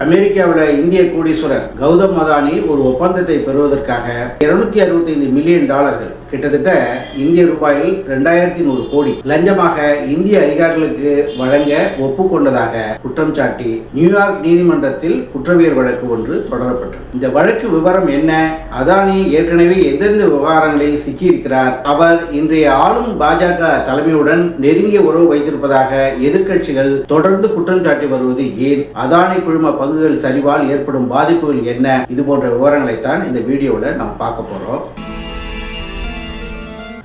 அமெரிக்காவில் இந்திய கோடீஸ்வரர் கௌதம் அதானி ஒரு ஒப்பந்தத்தை பெறுவதற்காக இருநூத்தி அறுபத்தி ஐந்து மில்லியன் டாலர்கள் கிட்டத்தட்ட இந்திய ரூபாயில் ரெண்டாயிரத்தி நூறு கோடி லஞ்சமாக இந்திய அதிகாரிகளுக்கு வழங்க ஒப்புக்கொண்டதாக குற்றம் சாட்டி நியூயார்க் நீதிமன்றத்தில் குற்றவியல் வழக்கு ஒன்று தொடரப்பட்டது. இந்த வழக்கு விவரம் என்ன? அதானி ஏற்கனவே எந்தெந்த விவகாரங்களில் சிக்கியிருக்கிறார்? அவர் இன்றைய ஆளும் பாஜக தலைமையுடன் நெருங்கிய உறவு வைத்திருப்பதாக எதிர்க்கட்சிகள் தொடர்ந்து குற்றம் சாட்டி வருவது ஏன்? அதானி குழும பங்குகள் சரிவால் ஏற்படும் பாதிப்புகள் என்ன? இது போன்ற விவரங்களை தான் இந்த வீடியோவில் நாம் பார்க்க போகிறோம்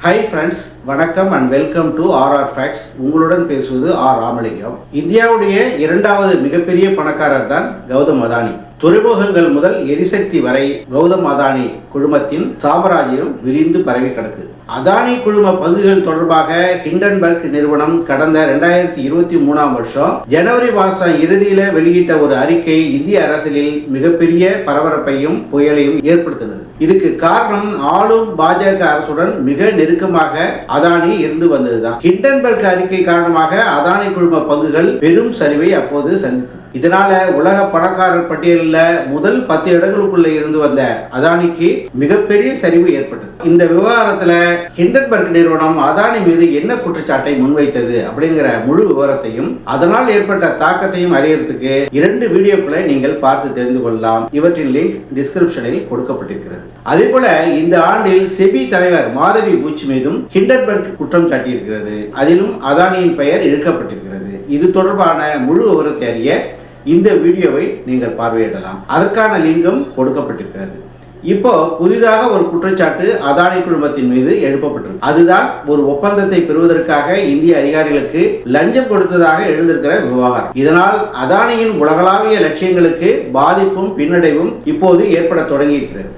ஹை ஃப்ரெண்ட்ஸ் வணக்கம் and welcome to RR facts உங்களுடன் பேசுவது ஆர் ராமலிங்கம். இந்தியாவுடைய இரண்டாவது மிகப்பெரிய பணக்காரர் தான் கௌதம் அதானி. துறைமுகங்கள் முதல் எரிசக்தி வரை கௌதம் அதானி குழுமத்தின் சாம்ராஜ்யம் விரிந்து பரவி கிடக்கு. அதானி குழும பங்குகள் தொடர்பாக ஹிண்டன்பர்க் நிறுவனம் கடந்த ரெண்டாயிரத்தி இருபத்தி மூணாம் வருஷம் ஜனவரி மாதம் இறுதியில வெளியிட்ட ஒரு அறிக்கை இந்திய அரசியலில் மிகப்பெரிய பரபரப்பையும் புயலையும் ஏற்படுத்தினது. இதுக்கு காரணம் ஆளும் பாஜக அரசுடன் மிக நெருக்கமாக அதானி இருந்து வந்ததுதான். ஹிண்டன்பர்க் அறிக்கை காரணமாக அதானி குழும பங்குகள் பெரும் சரிவை அப்போது சந்தித்தது. இதனால உலக பணக்காரர் பட்டியலில் முதல் பத்து இடங்களுக்குள்ள இருந்து வந்த அதானிக்கு மிகப்பெரிய சரிவு ஏற்பட்டது. இந்த விவகாரத்துல ஹிண்டன்பர்க் நிறுவனம் அதானி மீது என்ன குற்றச்சாட்டை முன்வைத்தது அப்படிங்கிற முழு விவரத்தையும் அதனால் ஏற்பட்ட தாக்கத்தையும் அறியறதுக்கு இரண்டு வீடியோக்களை நீங்கள் பார்த்து தெரிந்து கொள்ளலாம். இவற்றின் லிங்க் டிஸ்கிரிப்ஷனில் கொடுக்கப்பட்டிருக்கிறது. அதே போல இந்த ஆண்டில் செபி தலைவர் மாதவி பூச் மீதும் ஹிண்டன்பர்க் குற்றம் சாட்டியிருக்கிறது. அதிலும் அதானியின் பெயர் இழுக்கப்பட்டிருக்கிறது. இது தொடர்பான முழு விவரத்தை அறிய இந்த வீடியோவை நீங்கள் பார்வையிடலாம். அதற்கான லிங்கம் கொடுக்கப்பட்டிருக்கிறது. இப்போ புதிதாக ஒரு குற்றச்சாட்டு அதானி குழுமத்தின் மீது எழுப்பப்பட்டிருக்கு. அதுதான் ஒரு ஒப்பந்தத்தை பெறுவதற்காக இந்திய அதிகாரிகளுக்கு லஞ்சம் கொடுத்ததாக எழுந்திருக்கிற விவகாரம். இதனால் அதானியின் உலகளாவிய லட்சியங்களுக்கு பாதிப்பும் பின்னடைவும் இப்போது ஏற்பட தொடங்கியிருக்கிறது.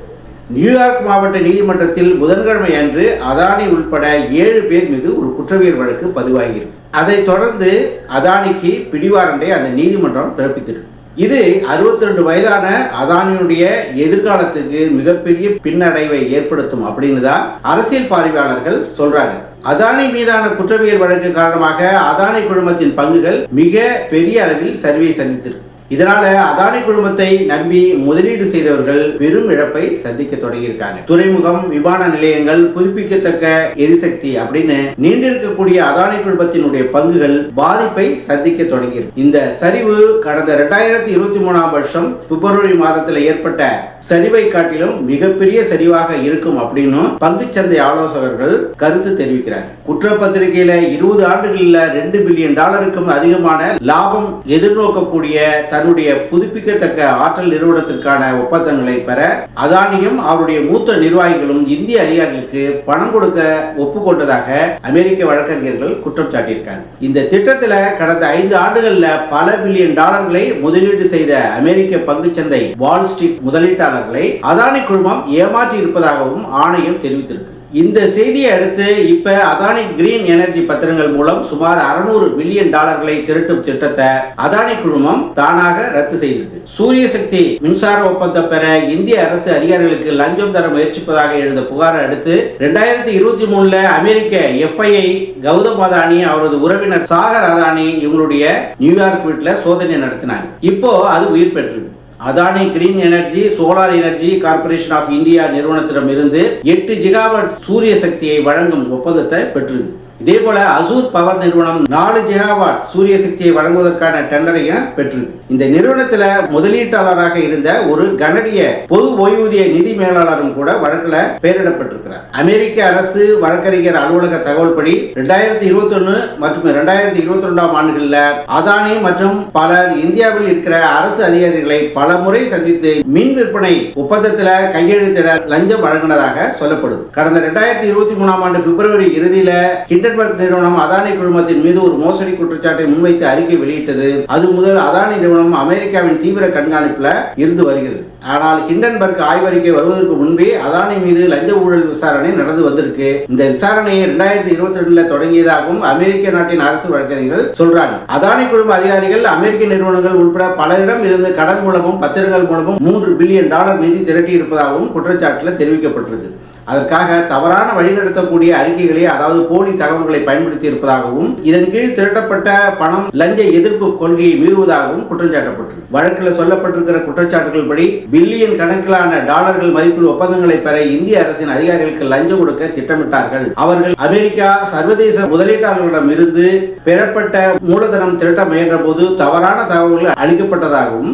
நியூயார்க் மாவட்ட நீதிமன்றத்தில் புதன்கிழமை அன்று அதானி உட்பட ஏழு பேர் மீது ஒரு குற்றவியல் வழக்கு பதிவாகியிருக்கு. அதைத் தொடர்ந்து அதானிக்கு பிடிவாரண்டை அந்த நீதிமன்றம் பிறப்பித்திருக்கு இது 62 ரெண்டு வயதான அதானியுடைய எதிர்காலத்துக்கு மிகப்பெரிய பின்னடைவை ஏற்படுத்தும் அப்படின்னு தான் அரசியல் பார்வையாளர்கள் சொல்றாங்க. அதானி மீதான குற்றவியல் வழக்கு காரணமாக அதானி குழுமத்தின் பங்குகள் மிக பெரிய அளவில் சரிவை சந்தித்திருக்கு. இதனால அதானி குழுமத்தை நம்பி முதலீடு செய்தவர்கள் பெரும் இழப்பை சந்திக்க தொடங்கியிருக்காங்க. துறைமுகம் விமான நிலையங்கள் புதுப்பிக்கத்தக்க எரிசக்தி அப்படின்னு நீண்டிருக்கக்கூடிய அதானி குழுமத்தினுடைய பங்குகள் பாதிப்பை சந்திக்க தொடங்கியிருக்கு. இந்த சரிவு கடந்த ரெண்டாயிரத்தி இருபத்தி மூணாம் வருஷம் பிப்ரவரி மாதத்தில் ஏற்பட்ட சரிவை காட்டிலும் மிகப்பெரிய சரிவாக இருக்கும் அப்படின்னு பங்குச்சந்தை ஆலோசகர்கள் கருத்து தெரிவிக்கிறாங்க. குற்றப்பத்திரிகையில இருபது ஆண்டுகளில் ரெண்டு பில்லியன் டாலருக்கும் அதிகமான லாபம் எதிர்நோக்கக்கூடிய தன்னுடைய புதுப்பிக்கத்தக்க ஆற்றல் நிறுவனத்திற்கான ஒப்பந்தங்களை பெற அதானியும் அவருடைய மூத்த நிர்வாகிகளும் இந்திய அதிகாரிகளுக்கு பணம் கொடுக்க ஒப்புக்கொண்டதாக அமெரிக்க வழக்கறிஞர்கள் குற்றம் சாட்டியிருக்காங்க. இந்த திட்டத்தில் கடந்த ஐந்து ஆண்டுகளில் பல பில்லியன் டாலர்களை முதலீடு செய்த அமெரிக்க பங்குச்சந்தை வால் ஸ்ட்ரீட் முதலீட்டாளர்களை அதானி குழுமம் ஏமாற்றி இருப்பதாகவும் ஆணையம் தெரிவித்திருக்கு. இந்த செய்தியை அடுத்து இப்ப அதானி கிரீன் எனர்ஜி பத்திரங்கள் மூலம் சுமார் 600 பில்லியன் டாலர்களை திரட்டும் திட்டத்தை அதானி குழுமம் தானாக ரத்து செய்திருக்கு சூரிய சக்தி மின்சார ஒப்பந்தம் பெற இந்திய அரசு அதிகாரிகளுக்கு லஞ்சம் தர முயற்சிப்பதாக எழுந்த புகாரை அடுத்து ரெண்டாயிரத்தி இருபத்தி மூணுல அமெரிக்க எஃப்ஐஐ கௌதம் அதானி அவரது உறவினர் சாகர் அதானி இவங்களுடைய நியூயார்க் வீட்டில் சோதனை நடத்தினாங்க. இப்போ அது உயிர் பெற்றது. Adani green energy solar energy corporation of India நிறுவனத்திடம் இருந்து எட்டு ஜிகாவட் சூரிய சக்தியை வழங்கும் ஒப்பந்தத்தை பெற்று இதே போல அசூர் பவர் நிறுவனம் நாலு ஜிகாவாட் சூரிய சக்தியை வழங்குவதற்கான டெண்டரையும் பெற்றிருக்கு இந்த நிறுவனத்துல முதலீட்டாளராக இருந்த ஒரு கனடிய பொது ஓய்வூதிய நிதி மேலாளரும் கூட வழக்குல பெயரிடப்பட்டிருக்கிறார். அமெரிக்க அரசு வழக்கறிஞர் அலுவலக தகவல்படி ரெண்டாயிரத்தி இருபத்தி ஒன்னு மற்றும் ரெண்டாயிரத்தி இருபத்தி ரெண்டாம் ஆண்டுகளில் அதானி மற்றும் பலர் இந்தியாவில் இருக்கிற அரசு அதிகாரிகளை பல முறை சந்தித்து மின் விற்பனை ஒப்பந்தத்தில் கையெழுத்திட லஞ்சம் வழங்கினதாக சொல்லப்படுது. கடந்த ரெண்டாயிரத்தி இருபத்தி மூணாம் ஆண்டு பிப்ரவரி இறுதியில ஹிண்டன்பர்க் நிறுவனம் அதானி குழுமத்தின் மீது ஒரு மோசடி குற்றச்சாட்டை முன்வைத்து அறிக்கை வெளியிட்டது. அது முதல் அதானி நிறுவனம் அமெரிக்காவின் தீவிர கண்காணிப்புல இருந்து வருகிறது. ஆனால் ஹிண்டன்பர்க் ஆய்வறிக்கை வருவதற்கு முன்பே அதானி மீது லஞ்ச ஊழல் விசாரணை நடந்து வந்திருக்கு. இந்த விசாரணையை ரெண்டாயிரத்தி இருபத்தி ரெண்டுல தொடங்கியதாகவும் அமெரிக்க நாட்டின் அரசு வழக்கறிஞர்கள் சொல்றாங்க. அதானி குழும அதிகாரிகள் அமெரிக்க நிறுவனங்கள் உட்பட பலரிடம் இருந்து கடன் மூலமும் பத்திரங்கள் மூலமும் மூன்று பில்லியன் டாலர் நிதி திரட்டி இருப்பதாகவும் குற்றச்சாட்டில் தெரிவிக்கப்பட்டிருக்கு. அதற்காக தவறான வழிநடத்தக்கூடிய அறிக்கைகளை அதாவது போலி தகவல்களை பயன்படுத்தி இருப்பதாகவும் இதன் கீழ் திரட்டப்பட்ட பணம் லஞ்ச எதிர்ப்பு கொள்கையை மீறுவதாகவும் குற்றம் சாட்டப்பட்டது வழக்கில் சொல்லப்பட்டிருக்கிற குற்றச்சாட்டுகள் படி பில்லியன் கணக்கிலான டாலர்கள் மதிப்பில் ஒப்பந்தங்களை பெற இந்திய அரசின் அதிகாரிகளுக்கு லஞ்சம் கொடுக்க திட்டமிட்டார்கள். அவர்கள் அமெரிக்கா சர்வதேச முதலீட்டாளர்களிடம் இருந்து பெறப்பட்ட மூலதனம் திரட்ட முயன்ற போது தவறான தகவல்கள் அளிக்கப்பட்டதாகவும்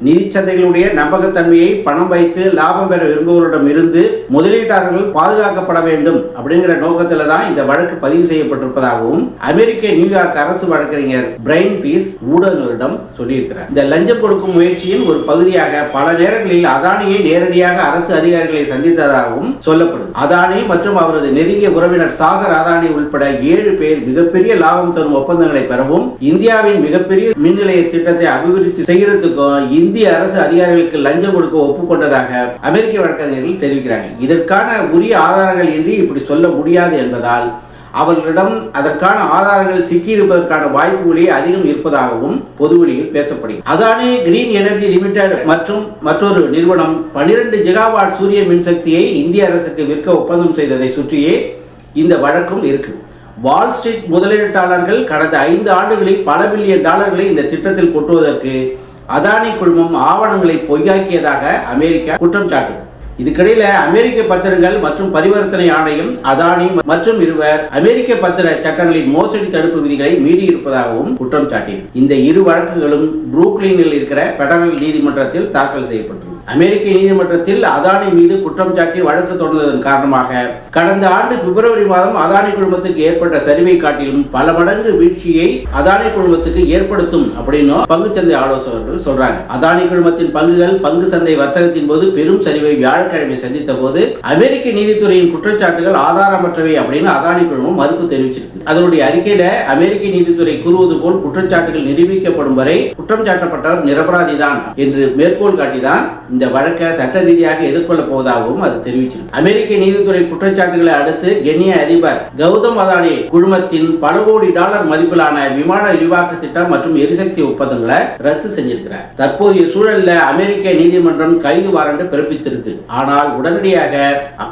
நிதி நிதிச்சந்தைகளுடைய நம்பகத்தன்மையை பணம் வைத்து லாபம் பெற விரும்புவோரிடம் இருந்து முதலீட்டாளர்கள் பாதுகாக்கப்பட வேண்டும் அப்படிங்கிற நோக்கத்தில் தான் இந்த வழக்கு பதிவு செய்யப்பட்டிருப்பதாகவும் அமெரிக்க நியூயார்க் அரசு வழக்கறிஞர் பிரைன் பீஸ் ஊடகங்களிடம் சொல்லியிருக்கிறார். இந்த லஞ்சம் கொடுக்கும் முயற்சியின் ஒரு பகுதியாக பல நேரங்களில் அதானியை நேரடியாக அரசு அதிகாரிகளை சந்தித்ததாகவும் சொல்லப்படும். அதானி மற்றும் அவரது நெருங்கிய உறவினர் சாகர் அதானி உள்பட ஏழு பேர் மிகப்பெரிய லாபம் தரும் ஒப்பந்தங்களை பெறவும் இந்தியாவின் மிகப்பெரிய மின் நிலைய திட்டத்தை அபிவிருத்தி செய்கிறதுக்கும் இந்திய அரசு அதிகாரிகளுக்கு லஞ்சம் கொடுக்க ஒப்புக்கொண்டதாக அமெரிக்க வழக்கறிஞர்கள் தெரிவிக்கிறாங்க. இதற்கான உரிய ஆதாரங்கள் இன்றி இப்படி சொல்ல முடியாது என்பதால் அவர்களிடம் அதற்கான ஆதாரங்கள் சிக்கியிருப்பதற்கான வாய்ப்புகளே அதிகம் இருப்பதாகவும் பொதுவெளியில் பேசப்படுகிறது. அதானி கிரீன் எனர்ஜி லிமிடெட் மற்றும் மற்றொரு நிறுவனம் 12 ஜிகாவாட் சூரிய மின்சக்தியை இந்திய அரசுக்கு விற்க ஒப்பந்தம் செய்ததை சுற்றியே இந்த வழக்கும் இருக்கு. வால் ஸ்ட்ரீட் முதலீட்டாளர்கள் கடந்த ஐந்து ஆண்டுகளில் பல பில்லியன் டாலர்களை இந்த திட்டத்தில் கொட்டுவதற்கு அதானி குழுமம் ஆவணங்களை பொய்யாக்கியதாக அமெரிக்கா குற்றம் சாட்டுது. இதுக்கிடையில அமெரிக்க பத்திரங்கள் மற்றும் பரிவர்த்தனை ஆணையம் அதானி மற்றும் இருவர் அமெரிக்க பத்திர சட்டங்களின் மோசடி தடுப்பு விதிகளை மீறி இருப்பதாகவும் குற்றம் சாட்டியது இந்த இரு வழக்குகளும் புரூக்ளினில் இருக்கிற பெடரல் நீதிமன்றத்தில் தாக்கல் செய்யப்பட்டது அமெரிக்க நீதிமன்றத்தில் அதானி மீது குற்றம் சாட்டி வழக்கு தொடர்ந்ததன் காரணமாக கடந்த ஆண்டு பிப்ரவரி மாதம் அதானி குழுமத்துக்கு ஏற்பட்ட சரிவை காட்டிலும் பல மடங்கு வீழ்ச்சியை அதானி குழுமத்துக்கு ஏற்படுத்தும் அப்படின்னு பங்குச்சந்தை ஆலோசகர்கள் சொல்றாங்க. அதானி குழுமத்தின் பங்குகள் பங்கு சந்தை வர்த்தகத்தின் போது பெரும் சரிவை வியாழக்கிழமை சந்தித்த போது அமெரிக்க நீதித்துறையின் குற்றச்சாட்டுகள் ஆதாரமற்றவை அப்படின்னு அதானி குழுமம் மறுப்பு தெரிவிச்சிருக்கு. அதனுடைய அறிக்கையில அமெரிக்க நீதித்துறை கூறுவது போல் குற்றச்சாட்டுகள் நிரூபிக்கப்படும் வரை குற்றம் சாட்டப்பட்டவர் நிரபராதி தான் என்று மேற்கோள் காட்டிதான் இந்த வழக்கை சட்ட ரீதியாக எதிர்கொள்ளப் போவதாகவும் அது தெரிவிச்சிருக்கு. அமெரிக்க நீதித்துறை குற்றச்சாட்டுகளை அடுத்து கென்ய அதிபர் கௌதம் அதானி குழுமத்தின் பல கோடி டாலர் மதிப்பிலான விமான விரிவாக்க திட்டம் மற்றும் எரிசக்தி ஒப்பந்தங்களை ரத்து செஞ்சிருக்கிறார். தற்போதைய சூழல்ல அமெரிக்க நீதிமன்றம் கைது வாரண்டு பிறப்பித்திருக்கு. ஆனால் உடனடியாக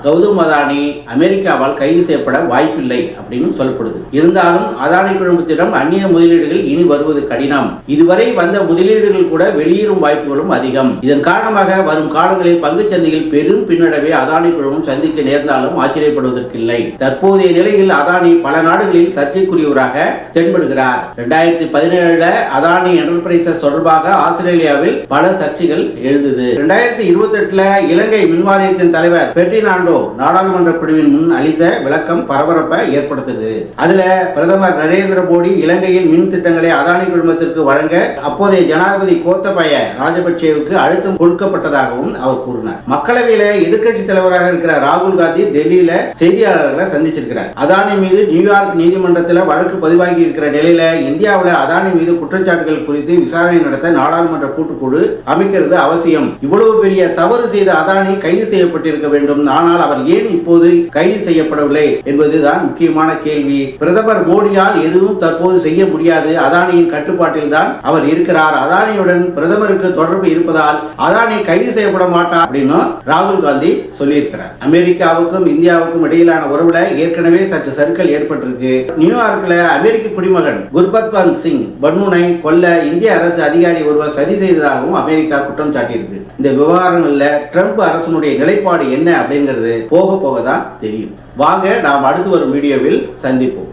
கௌதம் அதானி அமெரிக்காவால் கைது செய்யப்பட வாய்ப்பில்லை அப்படின்னு சொல்லப்படுது. இருந்தாலும் அதானி குழுமத்திடம் அந்நிய முதலீடுகள் இனி வருவது கடினம். இதுவரை வந்த முதலீடுகள் கூட வெளியேறும் வாய்ப்புகளும் அதிகம். இதன் காரணமாக வரும் காலங்களில் பங்குச் சந்தையில் பெரும் பின்னடைவை அதானி குழுமம் சந்திக்க நேர்ந்தாலும் ஆச்சரியப்படுவதற்கில்லை. தற்போதைய நிலையில் அதானி பல நாடுகளில் சர்ச்சைக்குரியவராக தென்படுகிறார். இரண்டாயிரத்தி பதினேழுல அதானி என்டர்பிரைசஸ் தொடர்பாக ஆஸ்திரேலியாவில் பல சர்ச்சைகள் எழுந்தது. இரண்டாயிரத்தி இருபத்தி எட்டுல இலங்கை மின்வாரியத்தின் தலைவர் பெர்டினாண்டோ நாடாளுமன்ற குழுவின் முன் அளித்த விளக்கம் பரபரப்பை ஏற்படுத்துது அதுல பிரதமர் நரேந்திர மோடி இலங்கையில் மின் திட்டங்களை அதானி குழுமத்திற்கு வழங்க அப்போதைய ஜனாதிபதி கோத்தபய ராஜபக்சேவுக்கு அழுத்தம் ஏற்பட்டதாகவும் அவர் கூறினார். மக்களவையில எதிர்க்கட்சி தலைவராக இருக்கிற ராகுல் காந்தி டெல்லியில செய்தியாளர்களை சந்திச்சிருக்கிறார். அதானி மீது நியூயார்க் நீதிமன்றத்தில் வழக்கு பதிவாகி இருக்கிற நிலையில இந்தியாவில் அதானி மீது குற்றச்சாட்டுகள் குறித்து விசாரணை நடத்த நாடாளுமன்ற கூட்டுக்குழு அமைக்கிறது அவசியம். இவ்வளவு பெரிய தவறு செய்த அதானி கைது செய்யப்பட்டிருக்க வேண்டும். ஆனால் அவர் ஏன் இப்போது கைது செய்யப்படவில்லை என்பதுதான் முக்கியமான கேள்வி. பிரதமர் மோடியால் எதுவும் தற்போது செய்ய முடியாது. அதானியின் கட்டுப்பாட்டில் தான் அவர் இருக்கிறார். அதானியுடன் பிரதமருக்கு தொடர்பு இருப்பதால் அதானி கைது செய்யப்பட மாட்டான் அப்படின்னு ராகுல் காந்தி சொல்லியிருக்கிறார். அமெரிக்காவுக்கும் இந்தியாவுக்கும் இடையிலான உறவுல ஏற்கனவே சற்று சறுக்கல் ஏற்பட்டிருக்கு. நியூயார்க்ல அமெரிக்க குடிமகன் குர்பத்வந்த் சிங் பன்னூனை கொல்ல இந்திய அரசு அதிகாரி ஒருவர் சதி செய்ததாகவும் அமெரிக்கா குற்றம் சாட்டியிருக்கு. இந்த விவகாரங்கள்ல ட்ரம்ப் அரசனுடைய நிலைப்பாடு என்ன அப்படிங்கிறது போக போக தான் தெரியும். வாங்க நாம் அடுத்து வரும் வீடியோவில் சந்திப்போம்.